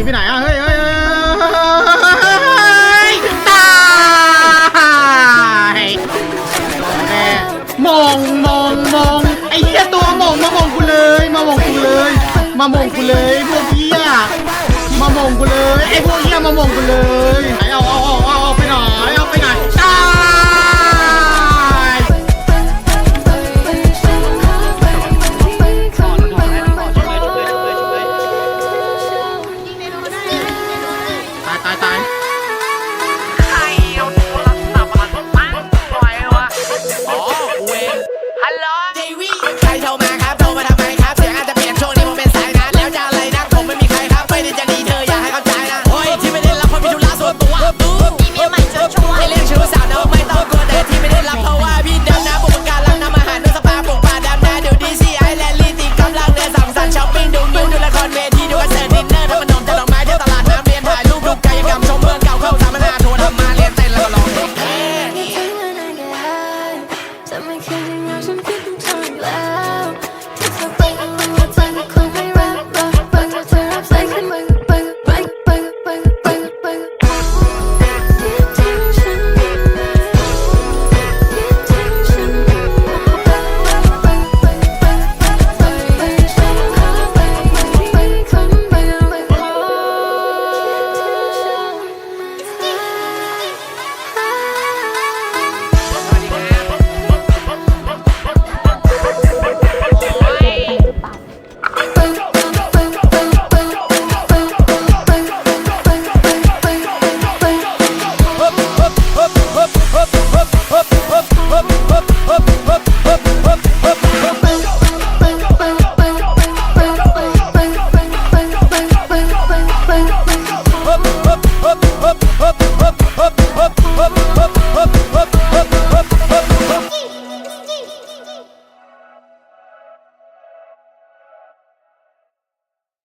ีไปไหนอะเฮ้ยเฮ้ยเฮ้ยเฮ้ยตายแม่มองมองมองไอ้เหี้ยตัวมองมามองกูเลย มามองกูเลย มามองกูเลยพวกเหี้ยมามองกูเลยไอ้พวกเหี้ยมามองกูเลย